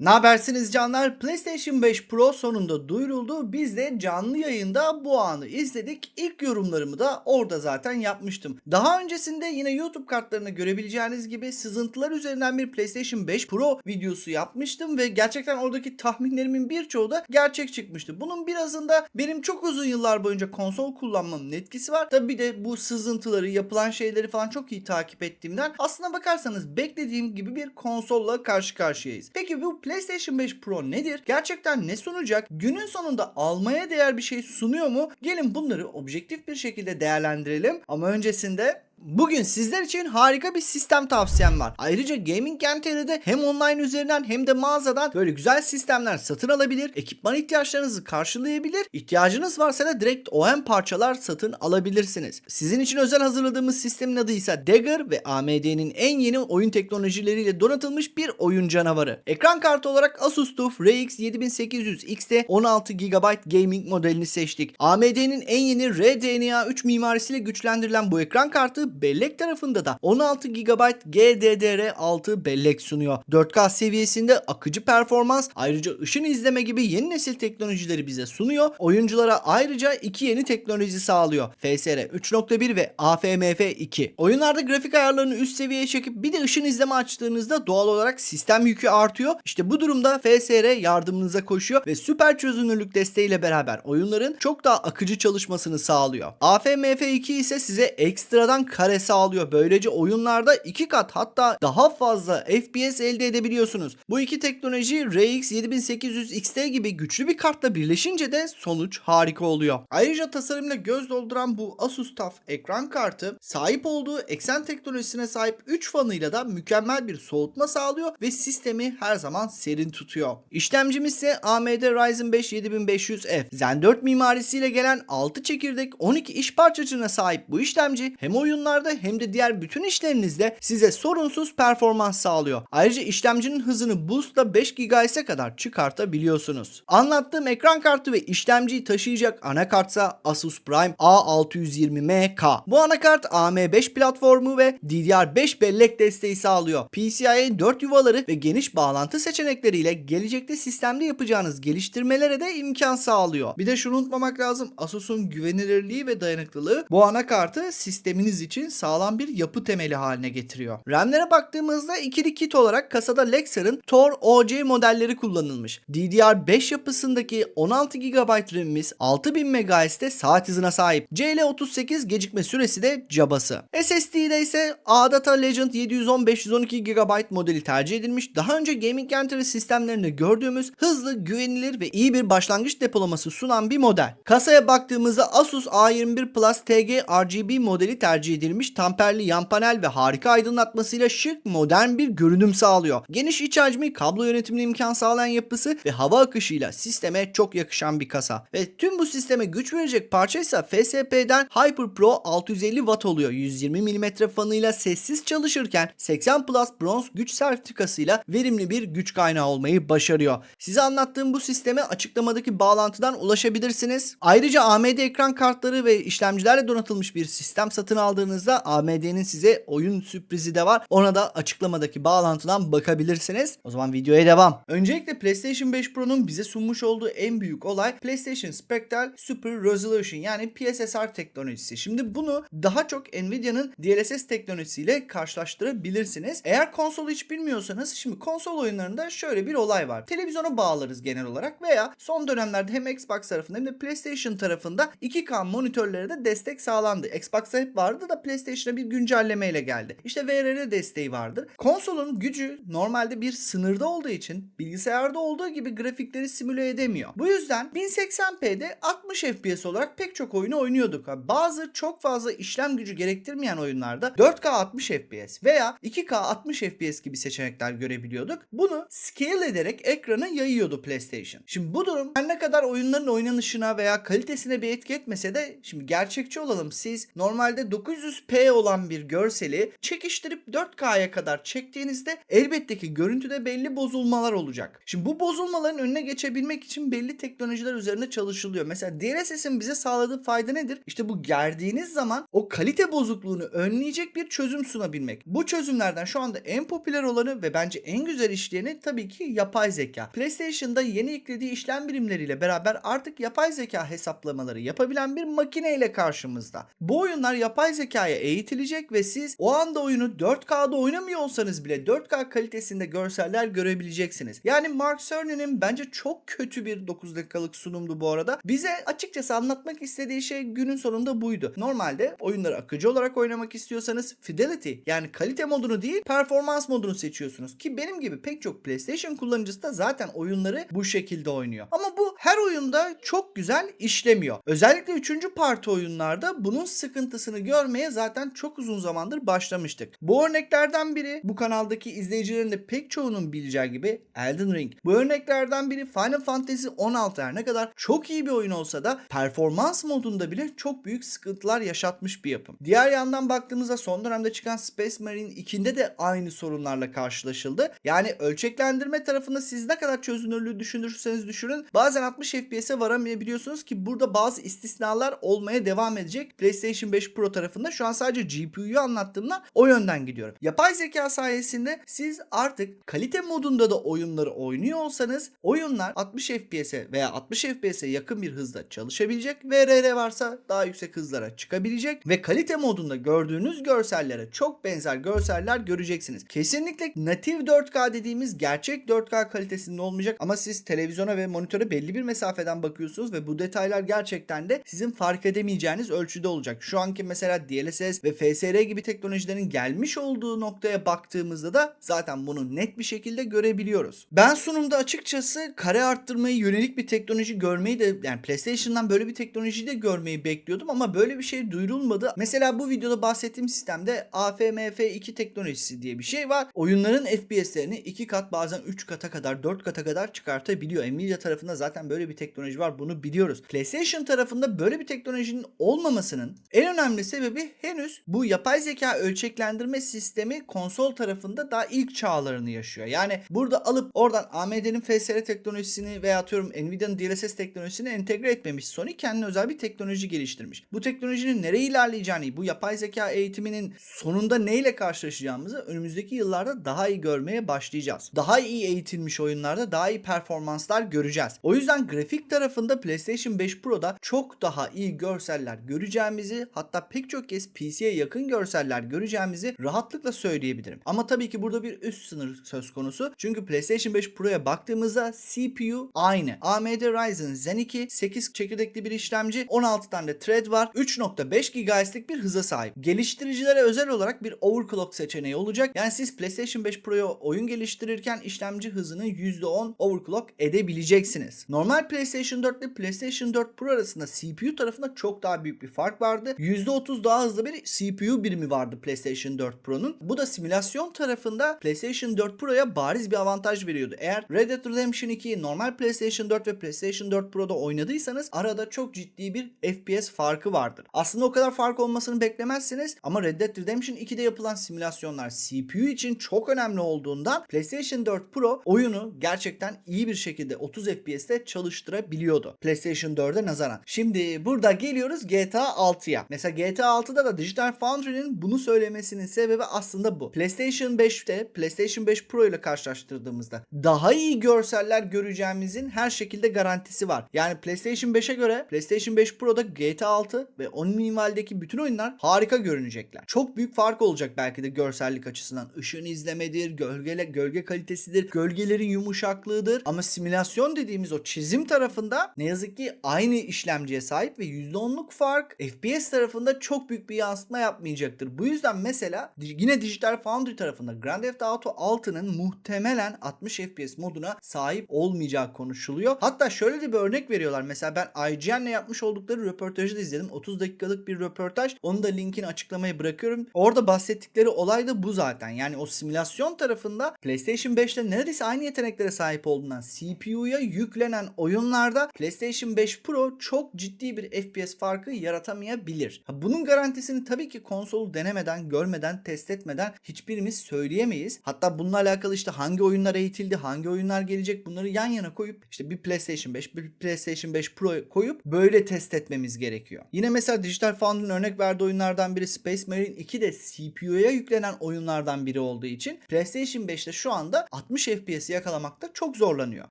Ne habersiniz canlar? PlayStation 5 Pro sonunda duyuruldu. Biz de canlı yayında bu anı izledik. İlk yorumlarımı da orada zaten yapmıştım. Daha öncesinde yine YouTube kartlarını görebileceğiniz gibi sızıntılar üzerinden bir PlayStation 5 Pro videosu yapmıştım ve gerçekten oradaki tahminlerimin birçoğu da gerçek çıkmıştı. Bunun birazında benim çok uzun yıllar boyunca konsol kullanmamın etkisi var. Tabi de bu sızıntıları, yapılan şeyleri falan çok iyi takip ettiğimden aslına bakarsanız beklediğim gibi bir konsolla karşı karşıyayız. Peki bu PlayStation 5 Pro nedir? Gerçekten ne sunacak? Günün sonunda almaya değer bir şey sunuyor mu? Gelin bunları objektif bir şekilde değerlendirelim. Ama öncesinde Bugün sizler için harika bir sistem tavsiyem var. Ayrıca Gaming NTR'de hem online üzerinden hem de mağazadan böyle güzel sistemler satın alabilir, ekipman ihtiyaçlarınızı karşılayabilir, ihtiyacınız varsa da direkt OEM parçalar satın alabilirsiniz. Sizin için özel hazırladığımız sistemin adı ise Dagger ve AMD'nin en yeni oyun teknolojileriyle donatılmış bir oyun canavarı. Ekran kartı olarak Asus TUF RX 7800 XT 16 GB gaming modelini seçtik. AMD'nin en yeni RDNA 3 mimarisiyle güçlendirilen bu ekran kartı bellek tarafında da 16 GB GDDR6 bellek sunuyor. 4K seviyesinde akıcı performans ayrıca ışın izleme gibi yeni nesil teknolojileri bize sunuyor. Oyunculara ayrıca iki yeni teknoloji sağlıyor. FSR 3.1 ve AFMF 2. Oyunlarda grafik ayarlarını üst seviyeye çekip bir de ışın izleme açtığınızda doğal olarak sistem yükü artıyor. İşte bu durumda FSR yardımınıza koşuyor ve süper çözünürlük desteğiyle beraber oyunların çok daha akıcı çalışmasını sağlıyor. AFMF 2 ise size ekstradan kare sağlıyor. Böylece oyunlarda iki kat hatta daha fazla FPS elde edebiliyorsunuz. Bu iki teknoloji RX 7800 XT gibi güçlü bir kartla birleşince de sonuç harika oluyor. Ayrıca tasarımla göz dolduran bu Asus TUF ekran kartı sahip olduğu eksen teknolojisine sahip 3 fanıyla da mükemmel bir soğutma sağlıyor ve sistemi her zaman serin tutuyor. İşlemcimiz ise AMD Ryzen 5 7500F. Zen 4 mimarisiyle gelen 6 çekirdek 12 iş parçacığına sahip bu işlemci hem oyunlarda hem de diğer bütün işlerinizde size sorunsuz performans sağlıyor. Ayrıca işlemcinin hızını boostla 5 GHz'e kadar çıkartabiliyorsunuz. Anlattığım ekran kartı ve işlemciyi taşıyacak anakartsa Asus Prime A620MK. Bu anakart AM5 platformu ve DDR5 bellek desteği sağlıyor. PCIe 4 yuvaları ve geniş bağlantı seçenekleriyle gelecekte sistemde yapacağınız geliştirmelere de imkan sağlıyor. Bir de şunu unutmamak lazım. Asus'un güvenilirliği ve dayanıklılığı bu anakartı sisteminiz için sağlam bir yapı temeli haline getiriyor. RAM'lere baktığımızda ikili kit olarak kasada Lexar'ın Tor OC modelleri kullanılmış. DDR5 yapısındaki 16 GB RAM'imiz 6000 MHz'de saat hızına sahip. CL38 gecikme süresi de cabası. SSD'de ise ADATA Legend 710-512 GB modeli tercih edilmiş. Daha önce Gaming Entry sistemlerinde gördüğümüz hızlı, güvenilir ve iyi bir başlangıç depolaması sunan bir model. Kasaya baktığımızda Asus A21 Plus TG RGB modeli tercih edilmiş. Tamperli yan panel ve harika aydınlatmasıyla şık, modern bir görünüm sağlıyor. Geniş iç hacmi, kablo yönetimine imkan sağlayan yapısı ve hava akışıyla sisteme çok yakışan bir kasa. Ve tüm bu sisteme güç verecek parça ise FSP'den Hyper Pro 650 Watt oluyor. 120 mm fanıyla sessiz çalışırken 80 Plus bronz güç sertifikasıyla verimli bir güç kaynağı olmayı başarıyor. Size anlattığım bu sisteme açıklamadaki bağlantıdan ulaşabilirsiniz. Ayrıca AMD ekran kartları ve işlemcilerle donatılmış bir sistem satın aldığınızda AMD'nin size oyun sürprizi de var. Ona da açıklamadaki bağlantıdan bakabilirsiniz. O zaman videoya devam. Öncelikle PlayStation 5 Pro'nun bize sunmuş olduğu en büyük olay PlayStation Spectral Super Resolution yani PSSR teknolojisi. Şimdi bunu daha çok Nvidia'nın DLSS teknolojisiyle karşılaştırabilirsiniz. Eğer konsolu hiç bilmiyorsanız şimdi konsol oyunlarında şöyle bir olay var. Televizyona bağlarız genel olarak veya son dönemlerde hem Xbox tarafında hem de PlayStation tarafında 2K monitörlere de destek sağlandı. Xbox'ta hep vardı da PlayStation'a bir güncellemeyle geldi. İşte VRR desteği vardır. Konsolun gücü normalde bir sınırda olduğu için bilgisayarda olduğu gibi grafikleri simüle edemiyor. Bu yüzden 1080p'de 60 FPS olarak pek çok oyunu oynuyorduk. Bazı çok fazla işlem gücü gerektirmeyen oyunlarda 4K 60 FPS veya 2K 60 FPS gibi seçenekler görebiliyorduk. Bunu scale ederek ekrana yayıyordu PlayStation. Şimdi bu durum her ne kadar oyunların oynanışına veya kalitesine bir etki etmese de şimdi gerçekçi olalım. Siz normalde 900 900p olan bir görseli çekiştirip 4K'ya kadar çektiğinizde elbette ki görüntüde belli bozulmalar olacak. Şimdi bu bozulmaların önüne geçebilmek için belli teknolojiler üzerinde çalışılıyor. Mesela DLSS'in bize sağladığı fayda nedir? İşte bu gerdiğiniz zaman o kalite bozukluğunu önleyecek bir çözüm sunabilmek. Bu çözümlerden şu anda en popüler olanı ve bence en güzel işleyeni tabii ki yapay zeka. PlayStation'da yeni eklediği işlem birimleriyle beraber artık yapay zeka hesaplamaları yapabilen bir makineyle karşımızda. Bu oyunlar yapay zekaya eğitilecek ve siz o anda oyunu 4K'da oynamıyor olsanız bile 4K kalitesinde görseller görebileceksiniz. Yani Mark Cerny'nin bence çok kötü bir 9 dakikalık sunumdu bu arada. Bize açıkçası anlatmak istediği şey günün sonunda buydu. Normalde oyunları akıcı olarak oynamak istiyorsanız Fidelity yani kalite modunu değil performans modunu seçiyorsunuz. Ki benim gibi pek çok PlayStation kullanıcısı da zaten oyunları bu şekilde oynuyor. Ama bu her oyunda çok güzel işlemiyor. Özellikle 3. parti oyunlarda bunun sıkıntısını görmeye zaten çok uzun zamandır başlamıştık. Bu örneklerden biri bu kanaldaki izleyicilerin de pek çoğunun bileceği gibi Elden Ring. Bu örneklerden biri Final Fantasy 16 her ne kadar çok iyi bir oyun olsa da performans modunda bile çok büyük sıkıntılar yaşatmış bir yapım. Diğer yandan baktığımızda son dönemde çıkan Space Marine 2'de de aynı sorunlarla karşılaşıldı. Yani ölçeklendirme tarafında siz ne kadar çözünürlüğü düşünürseniz düşünün bazen 60 FPS'e varamayabiliyorsunuz ki burada bazı istisnalar olmaya devam edecek. PlayStation 5 Pro tarafında şu an sadece GPU'yu anlattığımda o yönden gidiyorum. Yapay zeka sayesinde siz artık kalite modunda da oyunları oynuyor olsanız oyunlar 60 FPS'e veya 60 FPS'e yakın bir hızda çalışabilecek. VRR varsa daha yüksek hızlara çıkabilecek ve kalite modunda gördüğünüz görsellere çok benzer görseller göreceksiniz. Kesinlikle native 4K dediğimiz gerçek 4K kalitesinde olmayacak ama siz televizyona ve monitöre belli bir mesafeden bakıyorsunuz ve bu detaylar gerçekten de sizin fark edemeyeceğiniz ölçüde olacak. Şu anki mesela DLSS ve FSR gibi teknolojilerin gelmiş olduğu noktaya baktığımızda da zaten bunu net bir şekilde görebiliyoruz. Ben sunumda açıkçası kare arttırmayı yönelik bir teknoloji görmeyi de yani PlayStation'dan böyle bir teknoloji de görmeyi bekliyordum ama böyle bir şey duyurulmadı. Mesela bu videoda bahsettiğim sistemde AFMF2 teknolojisi diye bir şey var. Oyunların FPS'lerini 2 kat bazen 3 kata kadar 4 kata kadar çıkartabiliyor. Nvidia tarafında zaten böyle bir teknoloji var bunu biliyoruz. PlayStation tarafında böyle bir teknolojinin olmamasının en önemli sebebi henüz bu yapay zeka ölçeklendirme sistemi konsol tarafında daha ilk çağlarını yaşıyor. Yani burada alıp oradan AMD'nin FSR teknolojisini veya atıyorum Nvidia'nın DLSS teknolojisini entegre etmemiş. Sony kendine özel bir teknoloji geliştirmiş. Bu teknolojinin nereye ilerleyeceğini, bu yapay zeka eğitiminin sonunda neyle karşılaşacağımızı önümüzdeki yıllarda daha iyi görmeye başlayacağız. Daha iyi eğitilmiş oyunlarda daha iyi performanslar göreceğiz. O yüzden grafik tarafında PlayStation 5 Pro'da çok daha iyi görseller göreceğimizi hatta pek çok kez PC'ye yakın görseller göreceğimizi rahatlıkla söyleyebilirim. Ama tabii ki burada bir üst sınır söz konusu. Çünkü PlayStation 5 Pro'ya baktığımızda CPU aynı. AMD Ryzen Zen 2 8 çekirdekli bir işlemci, 16 tane de thread var. 3.5 GHz'lik bir hıza sahip. Geliştiricilere özel olarak bir overclock seçeneği olacak. Yani siz PlayStation 5 Pro'ya oyun geliştirirken işlemci hızını %10 overclock edebileceksiniz. Normal PlayStation 4 ile PlayStation 4 Pro arasında CPU tarafında çok daha büyük bir fark vardı. %30 daha hızlı bir CPU birimi vardı PlayStation 4 Pro'nun. Bu da simülasyon tarafında PlayStation 4 Pro'ya bariz bir avantaj veriyordu. Eğer Red Dead Redemption 2'yi normal PlayStation 4 ve PlayStation 4 Pro'da oynadıysanız arada çok ciddi bir FPS farkı vardır. Aslında o kadar fark olmasını beklemezsiniz ama Red Dead Redemption 2'de yapılan simülasyonlar CPU için çok önemli olduğundan PlayStation 4 Pro oyunu gerçekten iyi bir şekilde 30 FPS'te çalıştırabiliyordu. PlayStation 4'e nazaran. Şimdi burada geliyoruz GTA 6'ya. Mesela GTA 6'da da Digital Foundry'nin bunu söylemesinin sebebi aslında bu. PlayStation 5'te PlayStation 5 Pro ile karşılaştırdığımızda daha iyi görseller göreceğimizin her şekilde garantisi var. Yani PlayStation 5'e göre PlayStation 5 Pro'da GTA 6 ve onun minvalindeki bütün oyunlar harika görünecekler. Çok büyük fark olacak belki de görsellik açısından. Işığın izlemedir, gölgele, gölge kalitesidir, gölgelerin yumuşaklığıdır. Ama simülasyon dediğimiz o çizim tarafında ne yazık ki aynı işlemciye sahip ve %10'luk fark FPS tarafında çok büyük bir yansıtma yapmayacaktır. Bu yüzden mesela yine Digital Foundry tarafında Grand Theft Auto 6'nın muhtemelen 60 FPS moduna sahip olmayacağı konuşuluyor. Hatta şöyle de bir örnek veriyorlar. Mesela ben IGN'le yapmış oldukları röportajı da izledim. 30 dakikalık bir röportaj. Onu da linkini açıklamaya bırakıyorum. Orada bahsettikleri olay da bu zaten. Yani o simülasyon tarafında PlayStation 5'te neredeyse aynı yeteneklere sahip olduğundan CPU'ya yüklenen oyunlarda PlayStation 5 Pro çok ciddi bir FPS farkı yaratamayabilir. Bunun garantisi garantisini tabii ki konsolu denemeden, görmeden, test etmeden hiçbirimiz söyleyemeyiz. Hatta bununla alakalı işte hangi oyunlar eğitildi, hangi oyunlar gelecek bunları yan yana koyup işte bir PlayStation 5, bir PlayStation 5 Pro koyup böyle test etmemiz gerekiyor. Yine mesela Digital Foundry'nin örnek verdiği oyunlardan biri Space Marine 2 de CPU'ya yüklenen oyunlardan biri olduğu için PlayStation 5'te şu anda 60 FPS yakalamakta çok zorlanıyor.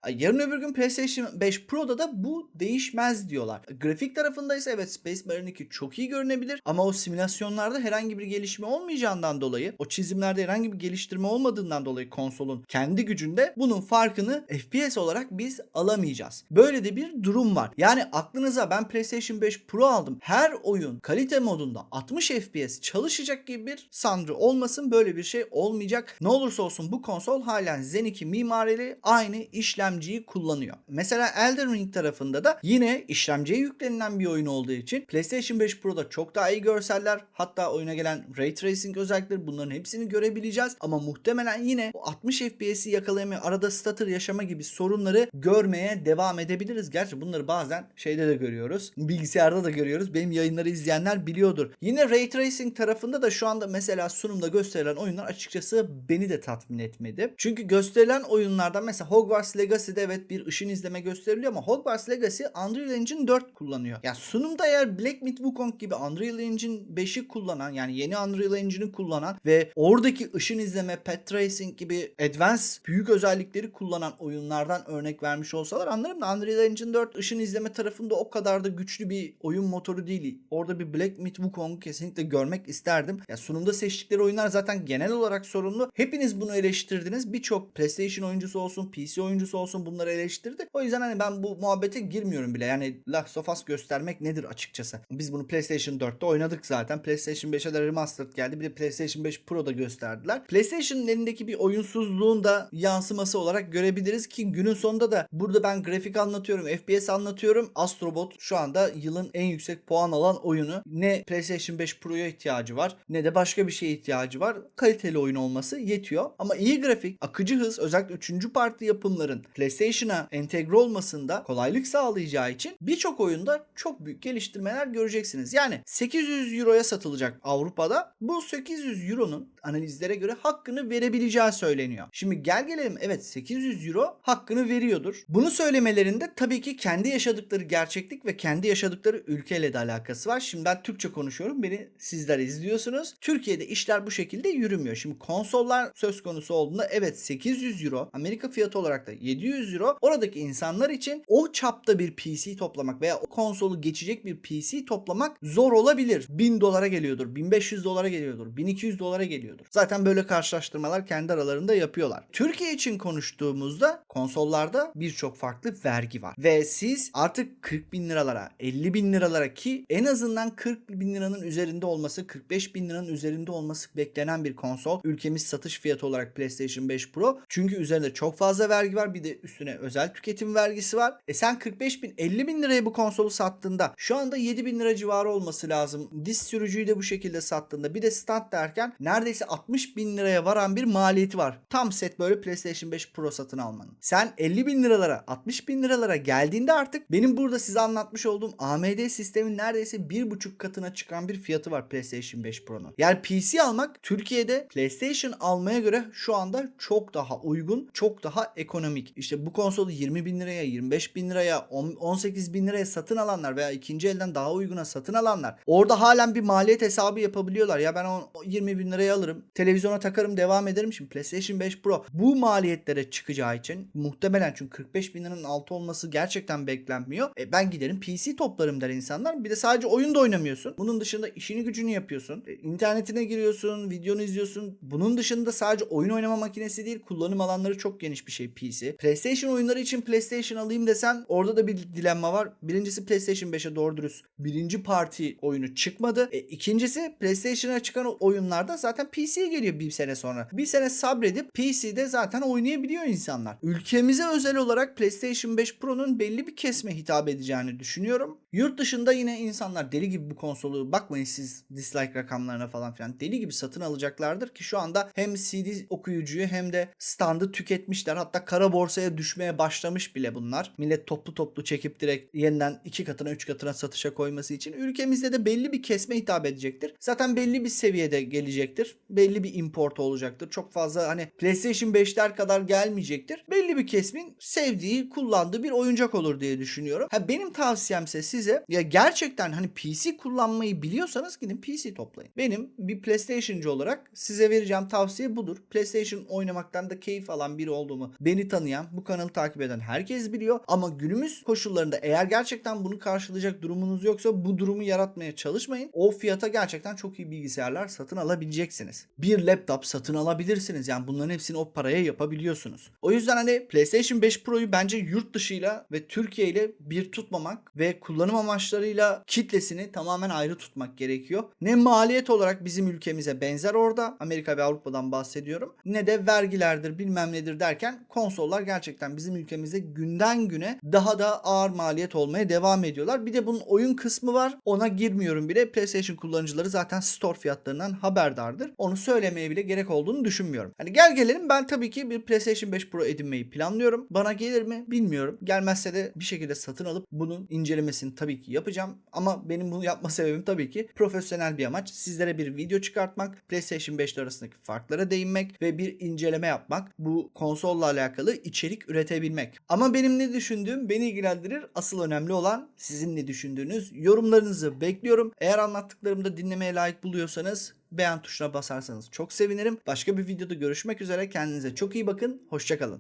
Yarın öbür gün PlayStation 5 Pro'da da bu değişmez diyorlar. Grafik tarafında ise evet Space Marine 2 çok iyi görünebilir ama o simülasyonlarda herhangi bir gelişme olmayacağından dolayı o çizimlerde herhangi bir geliştirme olmadığından dolayı konsolun kendi gücünde bunun farkını FPS olarak biz alamayacağız. Böyle de bir durum var. Yani aklınıza ben PlayStation 5 Pro aldım. Her oyun kalite modunda 60 FPS çalışacak gibi bir sanrı olmasın. Böyle bir şey olmayacak. Ne olursa olsun bu konsol halen Zen 2 mimarili aynı işlemciyi kullanıyor. Mesela Elden Ring tarafında da yine işlemciye yüklenilen bir oyun olduğu için PlayStation 5 Pro'da çok daha iyi görseller hatta oyuna gelen Ray Tracing özellikleri bunların hepsini görebileceğiz. Ama muhtemelen yine o 60 FPS'i yakalayamıyor arada stutter yaşama gibi sorunları görmeye devam edebiliriz. Gerçi bunları bazen şeyde de görüyoruz. Bilgisayarda da görüyoruz. Benim yayınları izleyenler biliyordur. Yine Ray Tracing tarafında da şu anda mesela sunumda gösterilen oyunlar açıkçası beni de tatmin etmedi. Çünkü gösterilen oyunlardan mesela Hogwarts Legacy'de evet bir ışın izleme gösteriliyor ama Hogwarts Legacy Unreal Engine 4 kullanıyor. Ya sunumda eğer Black Myth Wukong gibi Unreal Engine 5'i kullanan yani yeni Unreal Engine'i kullanan ve oradaki ışın izleme, path tracing gibi advanced büyük özellikleri kullanan oyunlardan örnek vermiş olsalar anlarım da Unreal Engine 4 ışın izleme tarafında o kadar da güçlü bir oyun motoru değil. Orada bir Black Myth Wukong'u kesinlikle görmek isterdim. Ya sunumda seçtikleri oyunlar zaten genel olarak sorunlu. Hepiniz bunu eleştirdiniz. Birçok PlayStation oyuncusu olsun, PC oyuncusu olsun bunları eleştirdi. O yüzden hani ben bu muhabbete girmiyorum bile. Yani Last of Us göstermek nedir açıkçası? Biz bunu PlayStation 4'te oynadık zaten. PlayStation 5'e de remastered geldi. Bir de PlayStation 5 Pro'da gösterdiler. PlayStation'ın elindeki bir oyunsuzluğun da yansıması olarak görebiliriz ki günün sonunda da burada ben grafik anlatıyorum, FPS anlatıyorum. Astrobot şu anda yılın en yüksek puan alan oyunu. Ne PlayStation 5 Pro'ya ihtiyacı var ne de başka bir şeye ihtiyacı var. Kaliteli oyun olması yetiyor. Ama iyi grafik, akıcı hız özellikle 3. parti yapımların PlayStation'a entegre olmasında kolaylık sağlayacağı için birçok oyunda çok büyük geliştirmeler göreceksiniz. Yani 800 Euro'ya satılacak Avrupa'da. Bu 800 Euro'nun analizlere göre hakkını verebileceği söyleniyor. Şimdi gel gelelim evet 800 Euro hakkını veriyordur. Bunu söylemelerinde tabii ki kendi yaşadıkları gerçeklik ve kendi yaşadıkları ülkeyle de alakası var. Şimdi ben Türkçe konuşuyorum. Beni sizler izliyorsunuz. Türkiye'de işler bu şekilde yürümüyor. Şimdi konsollar söz konusu olduğunda evet 800 Euro Amerika fiyatı olarak da 700 Euro oradaki insanlar için o çapta bir PC toplamak veya o konsolu geçecek bir PC toplamak zor olabilir. 1000 dolara geliyordur, 1500 dolara geliyordur, 1200 dolara geliyordur. Zaten böyle karşılaştırmalar kendi aralarında yapıyorlar. Türkiye için konuştuğumuzda konsollarda birçok farklı vergi var. Ve siz artık 40 bin liralara, 50 bin liralara ki en azından 40 bin liranın üzerinde olması, 45 bin liranın üzerinde olması beklenen bir konsol. Ülkemiz satış fiyatı olarak PlayStation 5 Pro. Çünkü üzerinde çok fazla vergi var. Bir de üstüne özel tüketim vergisi var. E sen 45 bin, 50 bin liraya bu konsolu sattığında şu anda 7 bin lira civarı olması lazım. Disk sürücüyü de bu şekilde sattığında bir de stand derken neredeyse 60 bin liraya varan bir maliyeti var. Tam set böyle PlayStation 5 Pro satın almanın. Sen 50 bin liralara 60 bin liralara geldiğinde artık benim burada size anlatmış olduğum AMD sistemin neredeyse bir buçuk katına çıkan bir fiyatı var PlayStation 5 Pro'nun. Yani PC almak Türkiye'de PlayStation almaya göre şu anda çok daha uygun, çok daha ekonomik. İşte bu konsolu 20 bin liraya, 25 bin liraya, 18 bin liraya satın alanlar veya ikinci elden daha uyguna satın alanlar orada halen bir maliyet hesabı yapabiliyorlar. Ya ben o 20 bin liraya alırım, televizyona takarım devam ederim. Şimdi PlayStation 5 Pro bu maliyetlere çıkacağı için muhtemelen çünkü 45 bin liranın altı olması gerçekten beklenmiyor. E ben giderim PC toplarım der insanlar. Bir de sadece oyun da oynamıyorsun. Bunun dışında işini gücünü yapıyorsun. E, internetine giriyorsun, videonu izliyorsun. Bunun dışında sadece oyun oynama makinesi değil, kullanım alanları çok geniş bir şey PC. PlayStation oyunları için PlayStation alayım desen orada da bir dilemma var. Birincisi PlayStation 5'e doğru dürüst birinci parti oyunu çıkmadı. E, ikincisi PlayStation'a çıkan oyunlarda zaten PC geliyor bir sene sonra. Bir sene sabredip PC'de zaten oynayabiliyor insanlar. Ülkemize özel olarak PlayStation 5 Pro'nun belli bir kesme hitap edeceğini düşünüyorum. Yurt dışında yine insanlar deli gibi bu konsolu bakmayın siz dislike rakamlarına falan filan deli gibi satın alacaklardır ki şu anda hem CD okuyucuyu hem de standı tüketmişler. Hatta kara borsaya düşmeye başlamış bile bunlar. Millet toplu toplu çekip direkt yeniden iki katına üç katına satışa koyması için ülkemizde de belli bir kesme hitap edecektir. Zaten belli bir seviyede gelecektir. Belli bir import olacaktır. Çok fazla hani PlayStation 5'ler kadar gelmeyecektir. Belli bir kesmin sevdiği, kullandığı bir oyuncak olur diye düşünüyorum. Ha benim tavsiyemse size ya gerçekten hani PC kullanmayı biliyorsanız gidin PC toplayın. Benim bir PlayStation'cı olarak size vereceğim tavsiye budur. PlayStation oynamaktan da keyif alan biri olduğumu beni tanıyan, bu kanalı takip eden herkes biliyor. Ama günümüz koşullarında eğer gerçekten bunu karşılayacak durumunuz yoksa bu durumu yaratmaya çalışmayın. O fiyata gerçekten çok iyi bilgisayarlar satın alabileceksiniz. Bir laptop satın alabilirsiniz. Yani bunların hepsini o paraya yapabiliyorsunuz. O yüzden hani PlayStation 5 Pro'yu bence yurt dışıyla ve Türkiye ile bir tutmamak ve kullanım amaçlarıyla kitlesini tamamen ayrı tutmak gerekiyor. Ne maliyet olarak bizim ülkemize benzer orada Amerika ve Avrupa'dan bahsediyorum. Ne de vergilerdir bilmem nedir derken konsollar gerçekten bizim ülkemizde günden güne daha da ağır maliyet olmaya devam ediyorlar. Bir de bunun oyun kısmı var. Ona girmiyorum bile. PlayStation kullanıcıları zaten store fiyatlarından haberdardır. Onu söylemeye bile gerek olduğunu düşünmüyorum. Hani gel gelelim ben tabii ki bir PlayStation 5 Pro edinmeyi planlıyorum. Bana gelir mi bilmiyorum. Gelmezse de bir şekilde satın alıp bunun incelemesini tabii ki yapacağım. Ama benim bunu yapma sebebim tabii ki profesyonel bir amaç. Sizlere bir video çıkartmak, PlayStation 5 arasındaki farklara değinmek ve bir inceleme yapmak. Bu konsolla alakalı içerik üretebilmek. Ama benim ne düşündüğüm beni ilgilendirir. Asıl önemli olan sizin ne düşündüğünüz. Yorumlarınızı bekliyorum. Eğer anlattıklarımı da dinlemeye layık buluyorsanız beğen tuşuna basarsanız çok sevinirim. Başka bir videoda görüşmek üzere. Kendinize çok iyi bakın. Hoşçakalın.